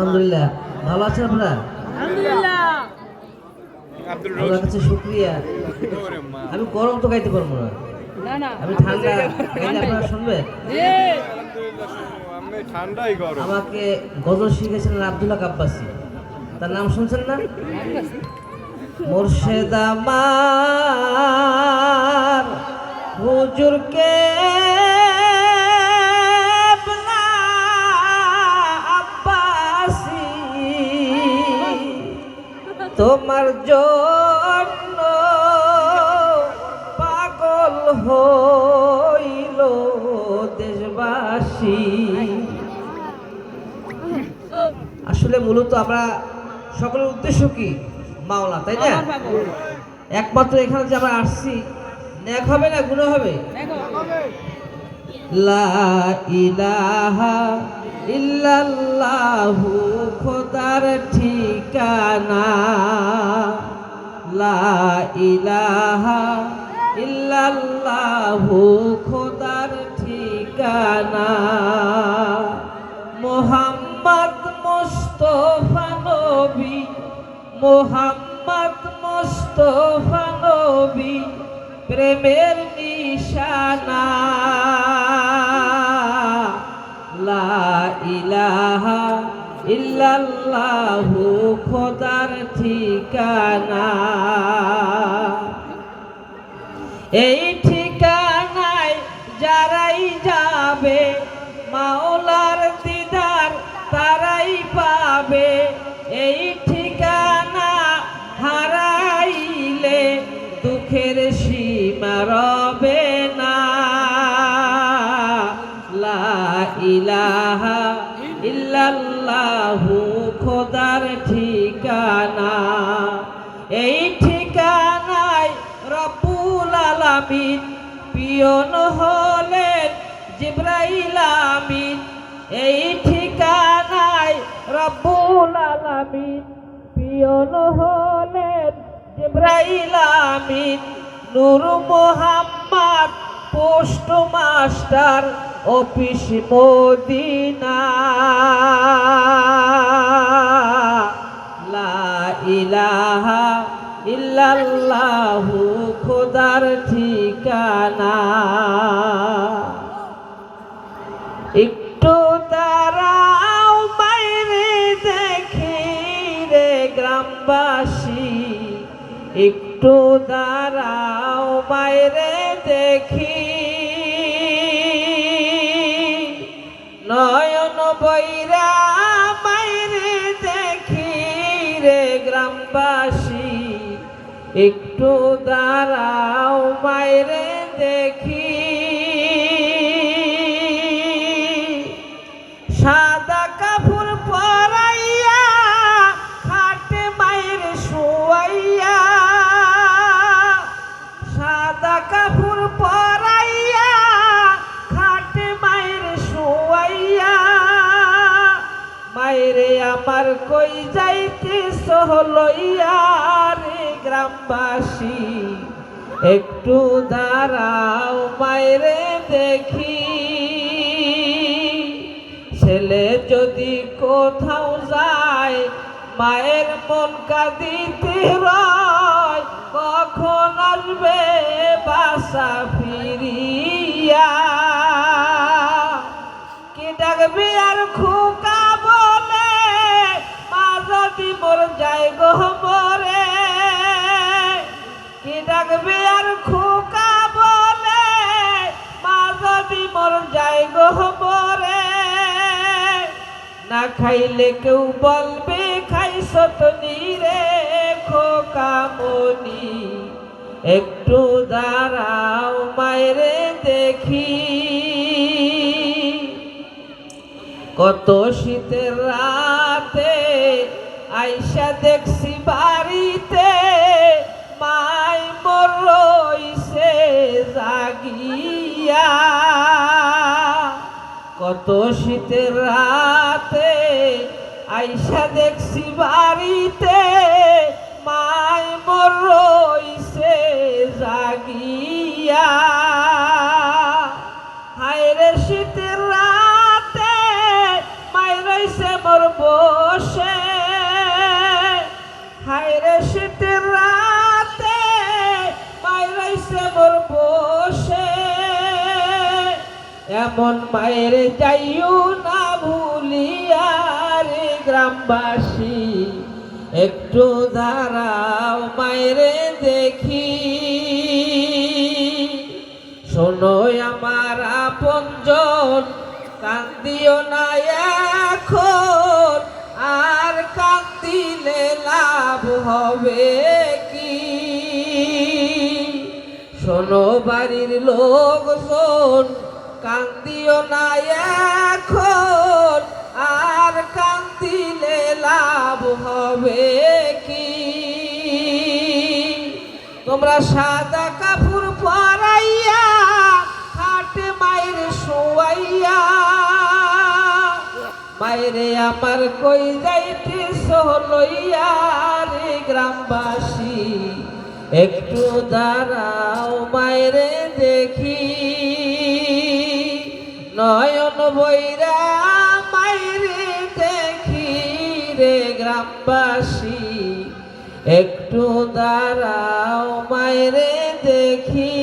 আলহামদুলিল্লাহ। ভালো আছেন আপনারা? আল্লাহর কাছে শুক্রিয়া। আমি গরম তো গাইতে পারব না। না না। আমি ঠান্ডা। গাইলে আপনারা শুনবেন ঠান্ডাই গরম। আমাকে গজল শিখেছিলেন আব্দুল্লাহ কাব্বাসি। তার নাম শুনছেন না? মুর্শেদ আমার হুজুরকে তোমার জন্য পাগল হইল দেশবাসী। আসলে মূলত আমরা সকলের উদ্দেশ্য কি? মাওলা তাই না? একমাত্র এখানে যে আমরা আসছি ন্যাক হবে না গুণ হবে। লা ইলাহা ইল্লাল্লাহু খোদার ঠিকানা। লা ইলাহা ইল্লাল্লাহু খোদার ঠিকানা। মোহাম্মদ মুস্তফা নবী, মোহাম্মদ মুস্তফা নবী, প্রেমের নিশানা। ইলাহা ইল্লাল্লাহু খোদার ঠিকানা। এই ঠিকানায় যারাই যাবে মাওলার দিদার তারাই পাবে। এই ইল্লাল্লাহু খোদার ঠিকানা। এই ঠিকানায় রব্বুল আলামিন পিয়ন হলেন জিব্রাইল আমিন। এই ঠিকানায় রব্বুল আলামিন পিয়ন হলেন জিব্রাইল আমিন। Nur Mohammad post master office Medina. লা ইলাহা ইল্লাল্লাহু, খোদার ঠিকানা। একটু দাঁড়াও, বাইরে দেখি রে গ্রামবাসী। একটু দাঁড়াও, বাইরে দেখি নয়ন বৈরা বাইরে দেখি রে গ্রামবাসী। একটু দাঁড়াও বাইরে দেখি। কই যাইতে সহলইয়া রে গ্রামবাসী? একটু দাঁড়াও মায়েরে দেখি। ছেলে যদি কোথাও যায়, মায়ের মন কাঁদিতে রয়, কখন আসবে বাসা ফিরিয়া? কে ডাকবে আর খোকা যায় গো মরে কে ডাকবে আর খোকা বলে? মা যদি মোর যায় গো মরে না খাইলে কেউ বলবে খাইছ তো নিরে খোকা মনি একটু দাঁড়াও মায়েরে দেখি। কত শীতের রাতে আইসা দেখছি বাড়িতে মাই মরইছে রইছে জাগিয়া। কত শীতের রাতে আইসা দেখছি বাড়িতে এমন মায়ের যাইও না ভুলিয়া গ্রামবাসী। একটু দাঁড়াও মায়েরে দেখি। শোনো আমার আপনজন কান্দিও না এখন। আর কান্দিলে লাভ হবে কি? শোনো বাড়ির লোক লোকজন কান্দিও না এখন, আর কান্দিলে লাভ হবে কি? তোমরা সাদা কাপড় পরাইয়া হাটে মায়ের শোয়াইয়া, মায়েরে আমার কই যাইতে লইয়া রে গ্রামবাসী? একটু দাঁড়াও মায়েরে দেখি। নয়ন বৈরা মাইরে দেখি রে গ্রামবাসী। একটু দাঁড়াও মাইরে দেখি।